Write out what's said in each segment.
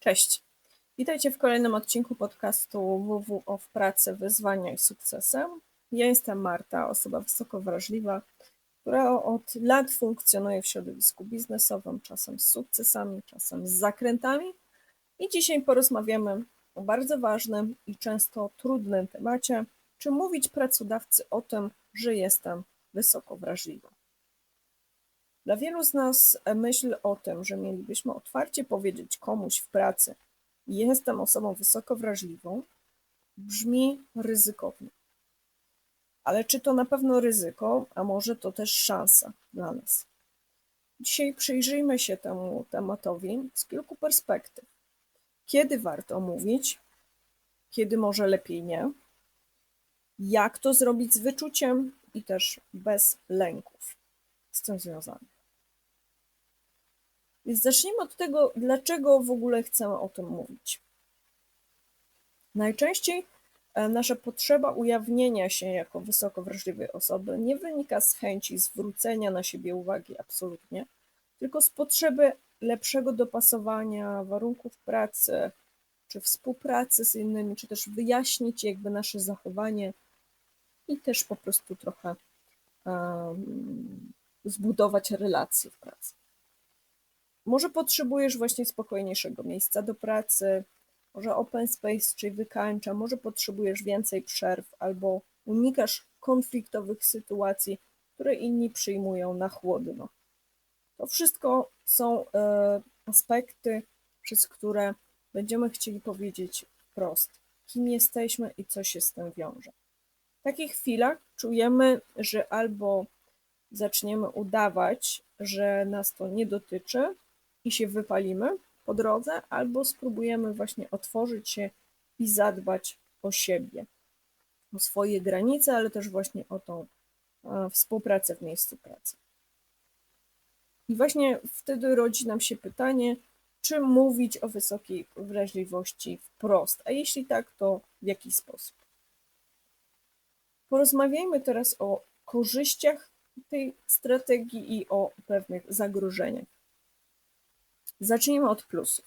Cześć. Witajcie w kolejnym odcinku podcastu WW o w pracy, wyzwania i sukcesem. Ja jestem Marta, osoba wysoko wrażliwa, która od lat funkcjonuje w środowisku biznesowym, czasem z sukcesami, czasem z zakrętami. I dzisiaj porozmawiamy o bardzo ważnym i często trudnym temacie, czy mówić pracodawcy o tym, że jestem wysoko wrażliwa. Dla wielu z nas myśl o tym, że mielibyśmy otwarcie powiedzieć komuś w pracy, jestem osobą wysoko wrażliwą, brzmi ryzykownie. Ale czy to na pewno ryzyko, a może to też szansa dla nas? Dzisiaj przyjrzyjmy się temu tematowi z kilku perspektyw. Kiedy warto mówić, kiedy może lepiej nie, jak to zrobić z wyczuciem i też bez lęków z tym związanych. Więc zacznijmy od tego, dlaczego w ogóle chcemy o tym mówić. Najczęściej e, nasza potrzeba ujawnienia się jako wysoko wrażliwej osoby nie wynika z chęci zwrócenia na siebie uwagi absolutnie, tylko z potrzeby lepszego dopasowania warunków pracy, czy współpracy z innymi, czy też wyjaśnić jakby nasze zachowanie i też po prostu trochę um, zbudować relacje w pracy. Może potrzebujesz właśnie spokojniejszego miejsca do pracy, może open space, czyli wykańcza, może potrzebujesz więcej przerw albo unikasz konfliktowych sytuacji, które inni przyjmują na chłodno. To wszystko są e, aspekty, przez które będziemy chcieli powiedzieć wprost, kim jesteśmy i co się z tym wiąże. W takich chwilach czujemy, że albo zaczniemy udawać, że nas to nie dotyczy, i się wypalimy po drodze, albo spróbujemy właśnie otworzyć się i zadbać o siebie, o swoje granice, ale też właśnie o tą współpracę w miejscu pracy. I właśnie wtedy rodzi nam się pytanie, czy mówić o wysokiej wrażliwości wprost, a jeśli tak, to w jaki sposób? Porozmawiajmy teraz o korzyściach tej strategii i o pewnych zagrożeniach. Zacznijmy od plusów.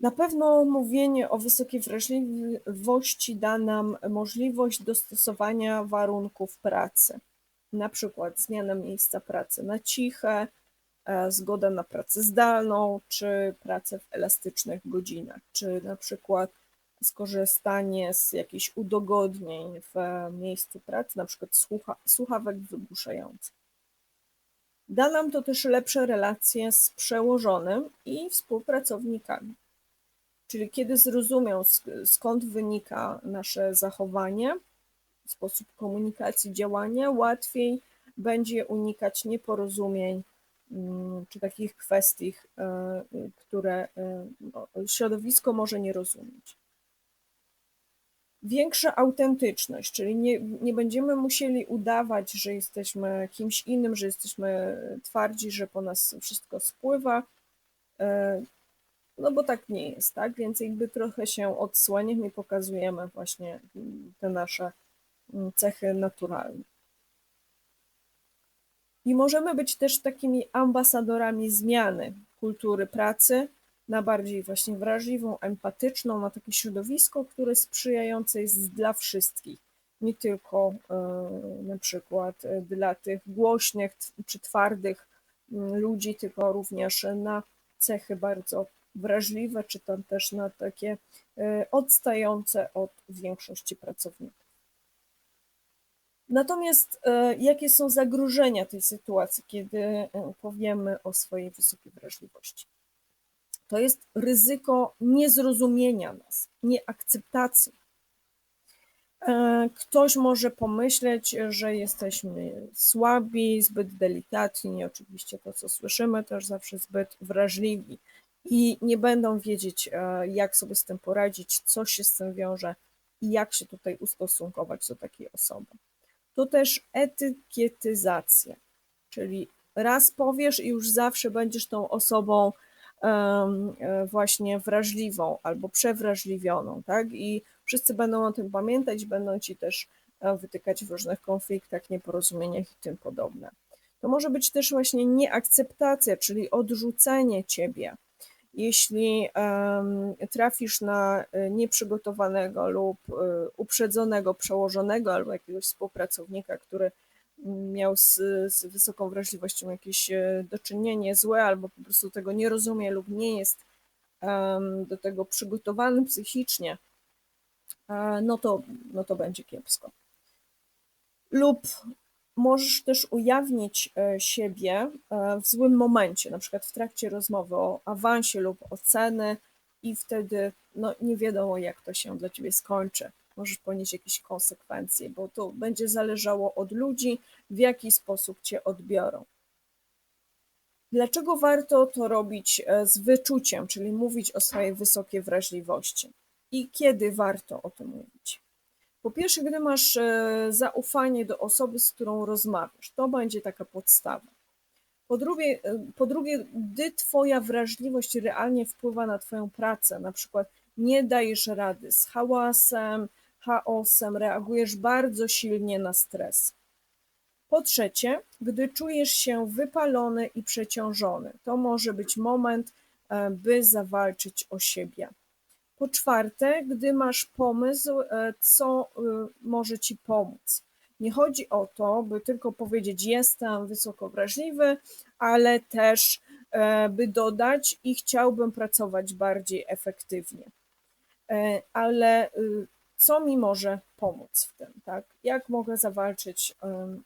Na pewno mówienie o wysokiej wrażliwości da nam możliwość dostosowania warunków pracy, na przykład zmiana miejsca pracy na ciche, e, zgoda na pracę zdalną, czy pracę w elastycznych godzinach, czy na przykład skorzystanie z jakichś udogodnień w miejscu pracy, na przykład słucha, słuchawek wygłuszających. Da nam to też lepsze relacje z przełożonym i współpracownikami. Czyli kiedy zrozumią, skąd wynika nasze zachowanie, sposób komunikacji, działania, łatwiej będzie unikać nieporozumień mm, czy takich kwestii, e, które e, no, środowisko może nie rozumieć większa autentyczność, czyli nie, nie będziemy musieli udawać, że jesteśmy kimś innym, że jesteśmy twardzi, że po nas wszystko spływa, e, no bo tak nie jest, tak? Więc jakby trochę się odsłaniamy i pokazujemy właśnie te nasze mm, cechy naturalne. I możemy być też takimi ambasadorami zmiany kultury pracy, na bardziej właśnie wrażliwą, empatyczną, na takie środowisko, które sprzyjające jest dla wszystkich, nie tylko e, na przykład e, dla tych głośnych czy twardych mm, ludzi, tylko również na cechy bardzo wrażliwe, czy tam też na takie e, odstające od większości pracowników. Natomiast jakie są zagrożenia tej sytuacji, kiedy powiemy o swojej wysokiej wrażliwości? To jest ryzyko niezrozumienia nas, nieakceptacji. E, ktoś może pomyśleć, że jesteśmy słabi, zbyt delikatni, oczywiście to, co słyszymy, też zawsze zbyt wrażliwi i nie będą wiedzieć, e, jak sobie z tym poradzić, co się z tym wiąże i jak się tutaj ustosunkować do takiej osoby. To też etykietyzacja, czyli raz powiesz i już zawsze będziesz tą osobą właśnie wrażliwą albo przewrażliwioną, tak? I wszyscy będą o tym pamiętać, będą ci też e, wytykać w różnych konfliktach, nieporozumieniach i tym podobne. To może być też właśnie nieakceptacja, czyli odrzucenie ciebie Jeśli trafisz na e, nieprzygotowanego lub e, uprzedzonego przełożonego albo jakiegoś współpracownika, który miał z, z wysoką wrażliwością jakieś e, doczynienie złe, albo po prostu tego nie rozumie lub nie jest do tego przygotowany psychicznie, e, no to, no to będzie kiepsko. Lub możesz też ujawnić e, siebie w złym momencie, na przykład w trakcie rozmowy o awansie lub oceny i wtedy no, nie wiadomo, jak to się dla ciebie skończy. Możesz ponieść jakieś konsekwencje, bo to będzie zależało od ludzi, w jaki sposób cię odbiorą. Dlaczego warto to robić e, z wyczuciem, czyli mówić o swojej wysokiej wrażliwości? I kiedy warto o tym mówić? Po pierwsze, gdy masz e, zaufanie do osoby, z którą rozmawiasz, to będzie taka podstawa. Po drugie, e, po drugie, gdy Twoja wrażliwość realnie wpływa na Twoją pracę, na przykład nie dajesz rady z hałasem, chaosem, reagujesz bardzo silnie na stres. Po trzecie, gdy czujesz się wypalony i przeciążony, to może być moment, e, by zawalczyć o siebie. Po czwarte, gdy masz pomysł, e, co e, może ci pomóc. Nie chodzi o to, by tylko powiedzieć: Jestem wysoko wrażliwy, ale też by dodać i chciałbym pracować bardziej efektywnie. Ale y, co mi może pomóc w tym, tak? Jak mogę zawalczyć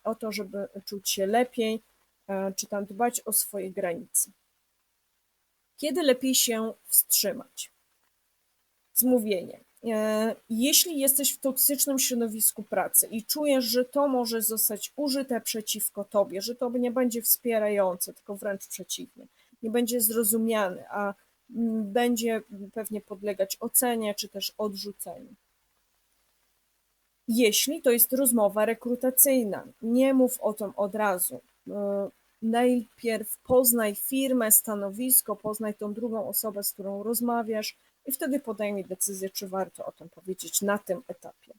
o to, żeby czuć się lepiej, e, czy tam dbać o swoje granice? Kiedy lepiej się wstrzymać? Zmówienie. E, jeśli jesteś w toksycznym środowisku pracy i czujesz, że to może zostać użyte przeciwko tobie, że to nie będzie wspierające, tylko wręcz przeciwnie, nie będzie zrozumiany, a będzie pewnie podlegać ocenie czy też odrzuceniu jeśli to jest rozmowa rekrutacyjna. Nie mów o tym od razu. E, najpierw poznaj firmę, stanowisko, poznaj tą drugą osobę, z którą rozmawiasz i wtedy podejmij decyzję, czy warto o tym powiedzieć na tym etapie.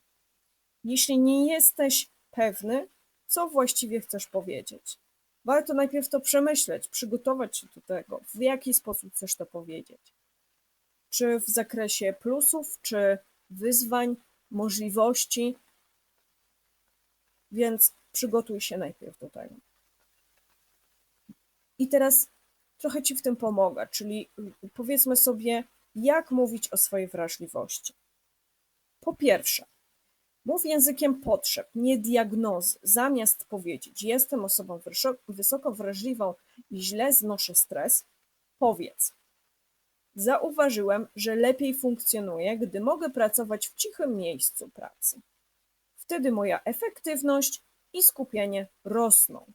Jeśli nie jesteś pewny, co właściwie chcesz powiedzieć, warto najpierw to przemyśleć, przygotować się do tego, w jaki sposób chcesz to powiedzieć. Czy w zakresie plusów, czy wyzwań, możliwości, więc przygotuj się najpierw do tego. I teraz trochę Ci w tym pomogę, czyli powiedzmy sobie, jak mówić o swojej wrażliwości. Po pierwsze, mów językiem potrzeb, nie diagnozy. Zamiast powiedzieć, jestem osobą wysoko wrażliwą i źle znoszę stres, powiedz, Zauważyłem, że lepiej funkcjonuję, gdy mogę pracować w cichym miejscu pracy. Wtedy moja efektywność i skupienie rosną.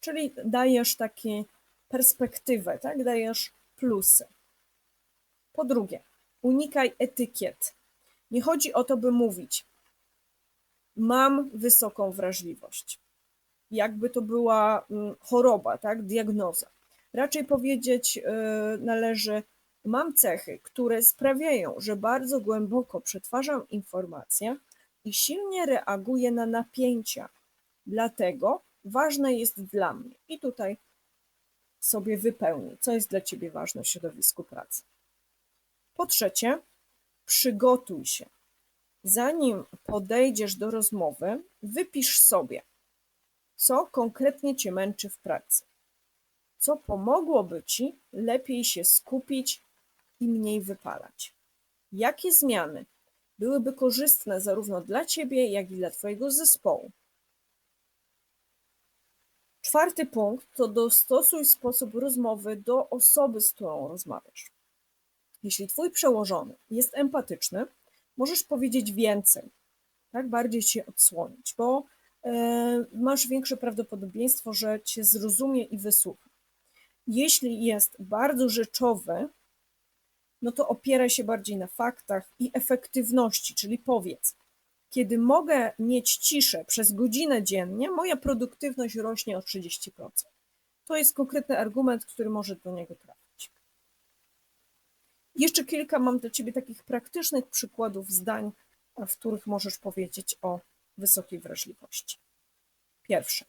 Czyli dajesz takie perspektywę, tak? Dajesz plusy. Po drugie, unikaj etykiet. Nie chodzi o to, by mówić, mam wysoką wrażliwość. Jakby to była mm, choroba, tak? Diagnoza. Raczej powiedzieć e, należy, mam cechy, które sprawiają, że bardzo głęboko przetwarzam informacje i silnie reaguję na napięcia. Dlatego ważne jest dla mnie. I tutaj sobie wypełnij, co jest dla Ciebie ważne w środowisku pracy. Po trzecie, przygotuj się. Zanim podejdziesz do rozmowy, wypisz sobie, co konkretnie Cię męczy w pracy co pomogłoby Ci lepiej się skupić i mniej wypalać. Jakie zmiany byłyby korzystne zarówno dla Ciebie, jak i dla Twojego zespołu? Czwarty punkt to dostosuj sposób rozmowy do osoby, z którą rozmawiasz. Jeśli Twój przełożony jest empatyczny, możesz powiedzieć więcej, tak bardziej Cię odsłonić, bo e, masz większe prawdopodobieństwo, że Cię zrozumie i wysłucha. Jeśli jest bardzo rzeczowy, no to opieraj się bardziej na faktach i efektywności, czyli powiedz, kiedy mogę mieć ciszę przez godzinę dziennie, moja produktywność rośnie o 30%. To jest konkretny argument, który może do niego trafić. Jeszcze kilka mam dla Ciebie takich praktycznych przykładów zdań, w których możesz powiedzieć o wysokiej wrażliwości. Pierwsze.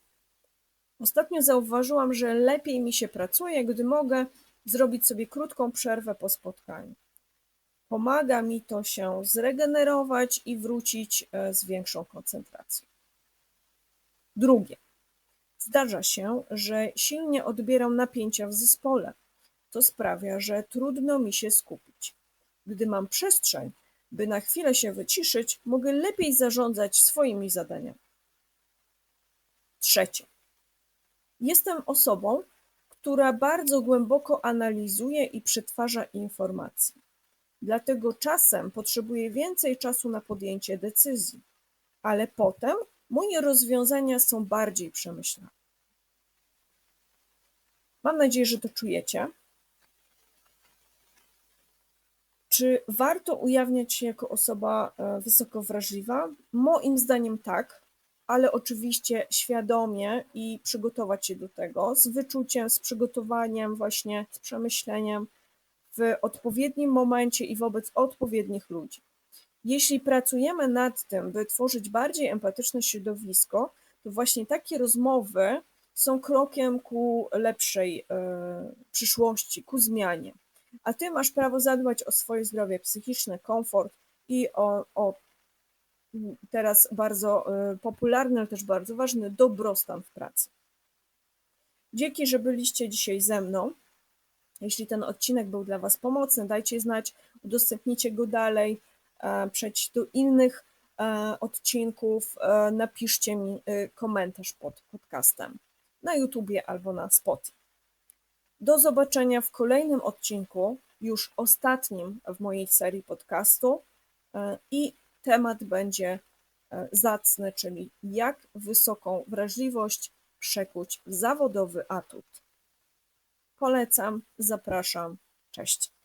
Ostatnio zauważyłam, że lepiej mi się pracuje, gdy mogę zrobić sobie krótką przerwę po spotkaniu. Pomaga mi to się zregenerować i wrócić e, z większą koncentracją. Drugie. Zdarza się, że silnie odbieram napięcia w zespole. To sprawia, że trudno mi się skupić. Gdy mam przestrzeń, by na chwilę się wyciszyć, mogę lepiej zarządzać swoimi zadaniami. Trzecie. Jestem osobą, która bardzo głęboko analizuje i przetwarza informacje. Dlatego czasem potrzebuję więcej czasu na podjęcie decyzji, ale potem moje rozwiązania są bardziej przemyślane. Mam nadzieję, że to czujecie. Czy warto ujawniać się jako osoba e, wysoko wrażliwa? Moim zdaniem tak, ale oczywiście świadomie i przygotować się do tego z wyczuciem, z przygotowaniem, właśnie z przemyśleniem w odpowiednim momencie i wobec odpowiednich ludzi. Jeśli pracujemy nad tym, by tworzyć bardziej empatyczne środowisko, to właśnie takie rozmowy są krokiem ku lepszej y, przyszłości, ku zmianie. A ty masz prawo zadbać o swoje zdrowie psychiczne, komfort i o, o teraz bardzo y, popularny, ale też bardzo ważny dobrostan w pracy. Dzięki, że byliście dzisiaj ze mną. Jeśli ten odcinek był dla Was pomocny, dajcie znać, udostępnijcie go dalej, e, przejdźcie do innych e, odcinków, e, napiszcie mi komentarz pod podcastem na YouTubie albo na Spotify. Do zobaczenia w kolejnym odcinku, już ostatnim w mojej serii podcastu i temat będzie zacny, czyli jak wysoką wrażliwość przekuć w zawodowy atut. Polecam, zapraszam. Cześć.